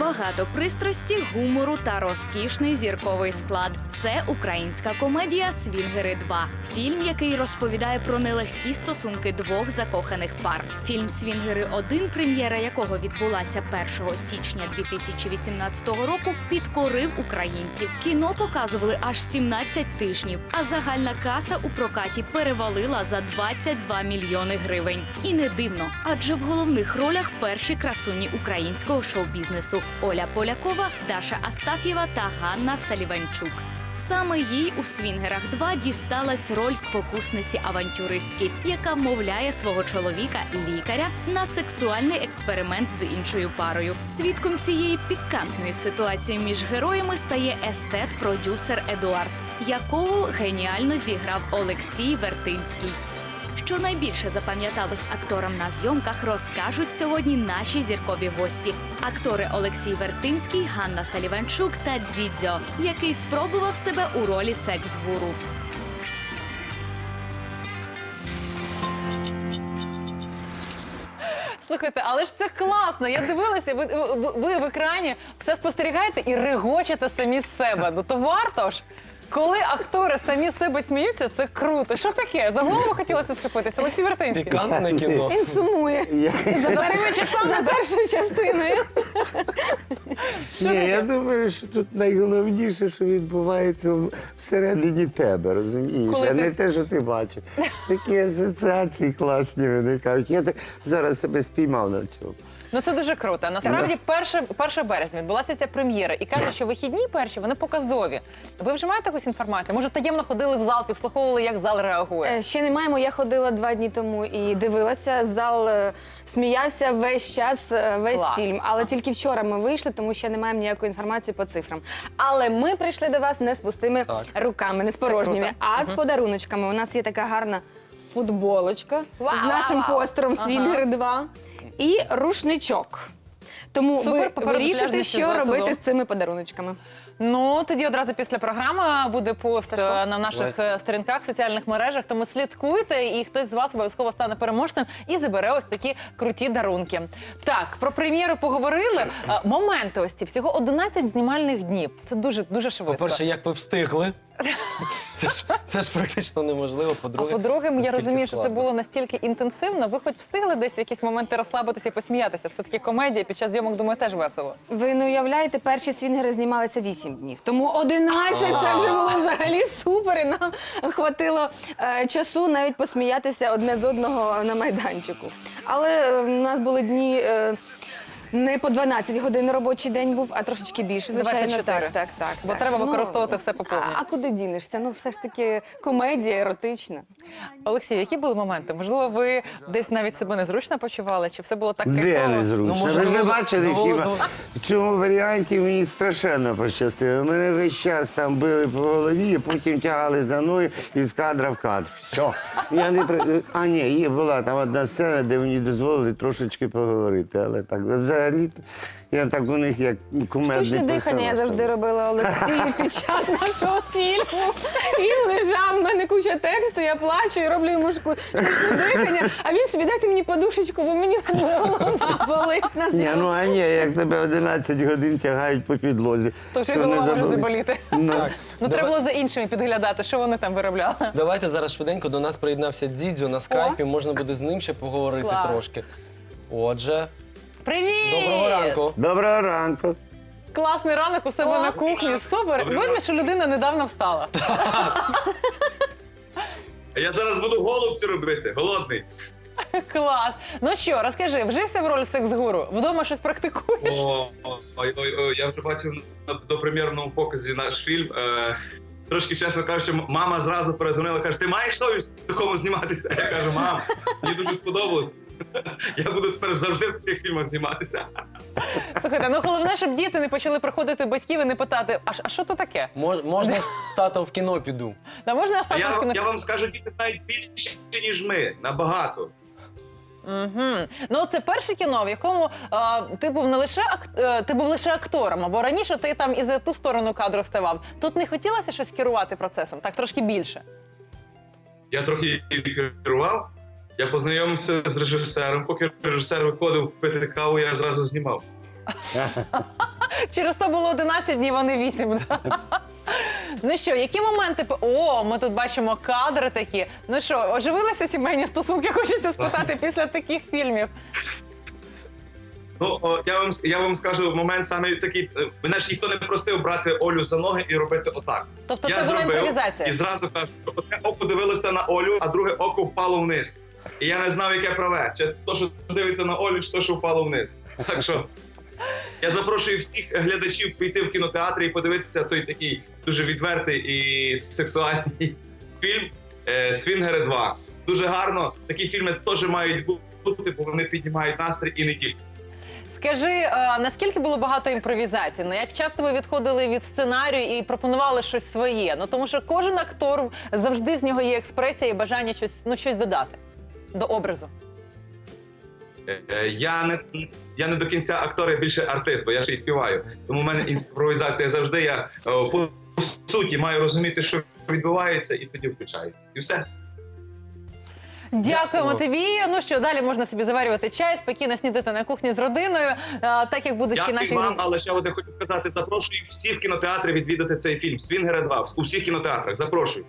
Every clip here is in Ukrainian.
Багато пристрасті, гумору та розкішний зірковий склад. Це українська комедія Свінгери 2. Фільм, який розповідає про нелегкі стосунки двох закоханих пар. Фільм Свінгери 1, прем'єра якого відбулася 1 січня 2018 року, підкорив українців. Кіно показували аж 17 тижнів, а загальна каса у прокаті перевалила за 22 мільйони гривень. І не дивно, адже в головних ролях перші красуні українського шоу-бізнесу Оля Полякова, Даша Астаф'єва та Ганна Саліванчук. Саме їй у Свінгерах 2 дісталась роль спокусниці авантюристки, яка вмовляє свого чоловіка, лікаря, на сексуальний експеримент з іншою парою. Свідком цієї пікантної ситуації між героями стає естет-продюсер Едуард, якого геніально зіграв Олексій Вертинський. Що найбільше запам'яталось акторам на зйомках, розкажуть сьогодні наші зіркові гості. Актори Олексій Вертинський, Ганна Саліванчук та Дзідзьо, який спробував себе у ролі секс-гуру. Слухайте, але ж це класно. Я дивилася, ви, ви, ви в екрані все спостерігаєте і регочете самі з себе. Ну то варто ж. Коли актори самі з себе сміються, це круто. Що таке? За голову хотілося схопитися? Олексій Вертинський. Пікантне кіно. Він сумує За першою частиною. Ні, я думаю, що тут найголовніше, що відбувається в- всередині тебе, розумієш, Коли а ти- не те, що ти бачиш. Такі асоціації класні виникають. Я так зараз себе спіймав на цьому. Ну це дуже круто. Насправді, 1, 1 березня відбулася ця прем'єра, і кажуть, що вихідні перші вони показові. Ви вже маєте якусь інформацію? Може, таємно ходили в зал, підслуховували, як зал реагує? Е, Ще не маємо. Я ходила два дні тому і дивилася. Зал е, сміявся весь час, е, весь Клас. фільм. Але тільки вчора ми вийшли, тому ще не маємо ніякої інформації по цифрам. Але ми прийшли до вас не з пустими Так. руками, не з порожніми, круто. а з подаруночками. У нас є така гарна футболочка Вау, з нашим постером Ага. Свінгери 2 і рушничок. Тому Супер, ви попереду вирішите, пляжний що сезон. робити з цими подаруночками. Ну тоді одразу після програми буде пост Сашко? е, на наших е, сторінках соціальних мережах. Тому слідкуйте, і хтось з вас обов'язково стане переможцем і забере ось такі круті дарунки. Так, про прем'єру поговорили. Е, Моменти ось ці всього 11 знімальних днів. Це дуже дуже швидко. По-перше, як ви встигли? Це ж, це ж практично неможливо. По-друге, по-друге, я розумію, що це було настільки інтенсивно. Ви хоч встигли десь в якісь моменти розслабитися і посміятися. Все таки комедія під час зйомок, думаю, теж весело. Ви не уявляєте, перші свінгери знімалися 8 днів. Тому 11 це вже було взагалі супер. І нам хватило е, часу навіть посміятися одне з одного на майданчику. Але е, в нас були дні. Е, не по 12 годин робочий день був, а трошечки більше, звичайно. 24. Так, так, так. Бо так. треба використовувати все по повній. А, а куди дінешся? Ну, все ж таки комедія еротична. Олексій, які були моменти? Можливо, ви десь навіть себе незручно почували? Чи все було так Де кайфово? незручно? Ну, може, Ви ж не ну, бачили ну, фільму? ну, В цьому варіанті мені страшенно пощастило. Мене весь час там били по голові, а потім тягали за мною із кадра в кадр. Все. Я не при- А, ні, є була там одна сцена, де мені дозволили трошечки поговорити. Але так, взагалі, я так у них як кумедний Штучне дихання я завжди робила Олексію під час нашого фільму. Він лежав, в мене куча тексту, я плачу і роблю йому штучне дихання, а він собі дайте мені подушечку, бо мені голова болить на Ні, ну а ні, як тебе 11 годин тягають по підлозі. То вже голова може заболіти. Ну, Ну треба було за іншими підглядати, що вони там виробляли. Давайте зараз швиденько до нас приєднався Дідзю на скайпі. Можна буде з ним ще поговорити Клас. трошки. Отже, Привіт! доброго ранку. Доброго ранку. Класний ранок у себе на кухні. Супер. Видно, що людина недавно встала. Я зараз буду голубці робити, голодний. Клас. Ну що, розкажи, вжився в роль секс-гуру? Вдома щось практикуєш? О, ой, ой, ой, я вже бачив на допрем'єрному показі наш фільм. Е, трошки чесно кажучи, м- мама зразу перезвонила, каже: ти маєш совість в такому зніматися? Я кажу, мам, мені дуже сподобалось. Я буду тепер завжди в таких фільмах зніматися. Слухайте, ну головне, щоб діти не почали приходити батьків і не питати, а, а що то таке? Мож- можна з татом в кіно піду. Да можна А я, не я вам скажу, діти знають більше, ніж ми, набагато. Угу. Ну, це перше кіно, в якому е, ти був не лише ак... е, ти був лише актором, або раніше ти там і за ту сторону кадру ставав. Тут не хотілося щось керувати процесом, так трошки більше. Я трохи її керував. Я познайомився з режисером. Поки режисер виходив пити каву, я зразу знімав. Через то було 11 днів, а не 8. да? Ну що, які моменти? п- О, ми тут бачимо кадри такі. Ну що, оживилися сімейні стосунки? Хочеться спитати після таких фільмів. Ну, о, я вам я вам скажу момент саме такий. е, Мене ж ніхто не просив брати Олю за ноги і робити отак. Тобто я це була зробив імпровізація. і зразу кажу, що одне око дивилося на Олю, а друге око впало вниз. І я не знав, яке праве. Чи то, що дивиться на Олю, чи то, що впало вниз. Так що я запрошую всіх глядачів піти в кінотеатр і подивитися той такий дуже відвертий і сексуальний фільм е, Свінгери 2. Дуже гарно. Такі фільми теж мають бути, бо вони піднімають настрій і не тільки. Скажи, наскільки було багато імпровізацій? Ну, як часто ви відходили від сценарію і пропонували щось своє? Ну тому що кожен актор завжди з нього є експресія і бажання щось, ну, щось додати до образу. Е, Я не я не до кінця актор, я більше артист, бо я ще й співаю. Тому в мене імпровізація завжди. Я е, по суті маю розуміти, що відбувається, і тоді включаюся. І все. Дякуємо тобі. Ну що далі можна собі заварювати чай, спокійно снідати на кухні з родиною, е, так як будуть ще наші вам, але ще один хочу сказати: запрошую всіх кінотеатрів відвідати цей фільм. Свінгери 2 у всіх кінотеатрах. Запрошую.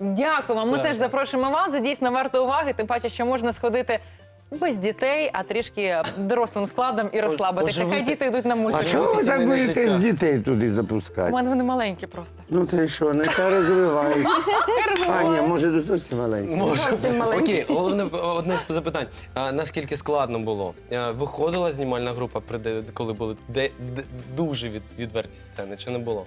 Дякуємо. Ми Все. теж запрошуємо вас. Це дійсно варто уваги. Тим паче, що можна сходити. Без дітей, а трішки дорослим складом і розслабитися. Хай діти йдуть на А мультики. чого ви так сімейне боїтесь життя. дітей туди У запускати? мене вони маленькі просто. Ну ти що, не та розвивають. А, ні, може зовсім маленькі. Може. Зовсім маленький. Окей, головне одне з запитань. А наскільки складно було? А, Виходила знімальна група, при де- коли були де, де- дуже від, відверті сцени, чи не було?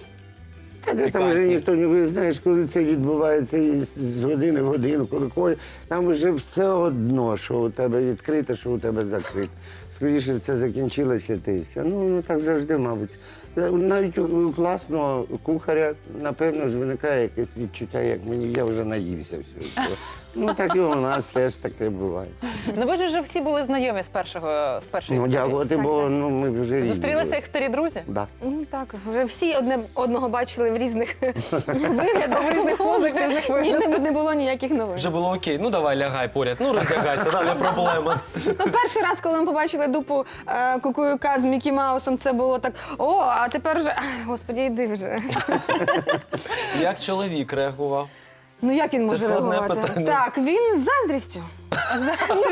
Та де там вже ніхто не ви знаєш, коли це відбувається і з- години в годину, коли коли там вже все одно, що у тебе відкрите, що у тебе закрите. Скоріше це закінчилося ти все. Ну, ну так завжди, мабуть. Е, Навіть у- у класного кухаря, напевно, ж виникає якесь відчуття, як мені я вже наївся всього. Ну так і у нас теж таке буває. Ну ви ж вже всі були знайомі з першого з першої Ну історії. дякувати, Так, бо так. ну ми вже рідні Зустрілися як старі друзі? Да. Ну так, вже всі одне одного бачили в різних виглядах, В різних позах, різних Ні, не, не було ніяких новин. Вже було окей, ну давай лягай поряд, ну роздягайся, да, не проблема. Ну, перший раз, коли ми побачили дупу е, Кукуюка з Мікі Маусом, це було так: о, а тепер вже господі, йди вже. Як чоловік реагував? Ну як він може складне реагувати? питання. Так, він з заздрістю. Ну?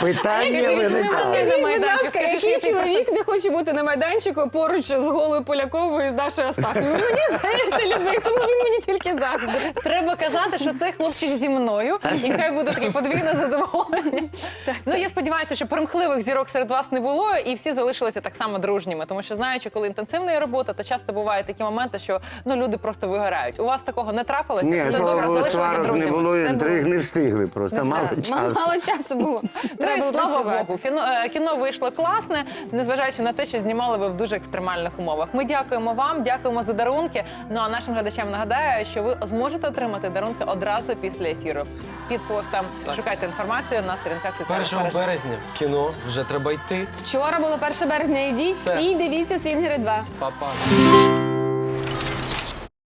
Питання виникає. скажіть, Скажіть, будь ласка, який чоловік не хоче бути на майданчику поруч з голою Поляковою і з Дашою Астафєвою? Мені здається, любить, тому він мені тільки заздрить. Треба казати, що це хлопчик зі мною, і хай буде таке подвійне задоволення. Ну я сподіваюся, що примхливих зірок серед вас не було, і всі залишилися так само дружніми. Тому що знаючи, коли інтенсивна є робота, то часто бувають такі моменти, що ну люди просто вигорають. У вас такого не трапилося? Ні, слава Богу, сварок не було, інтриг не встигли просто, Мало, часу. Мало часу було. Ну Треба і було слава. Богу, кіно, е, кіно вийшло класне, незважаючи на те, що знімали ви в дуже екстремальних умовах. Ми дякуємо вам, дякуємо за дарунки. Ну а нашим глядачам нагадаю, що ви зможете отримати дарунки одразу після ефіру. Під постом шукайте інформацію на сторінках соціальних 1 мереж. березня в кіно вже треба йти. Вчора було 1 березня. Ідіть, Все. всі дивіться Свінгери 2. Па-па.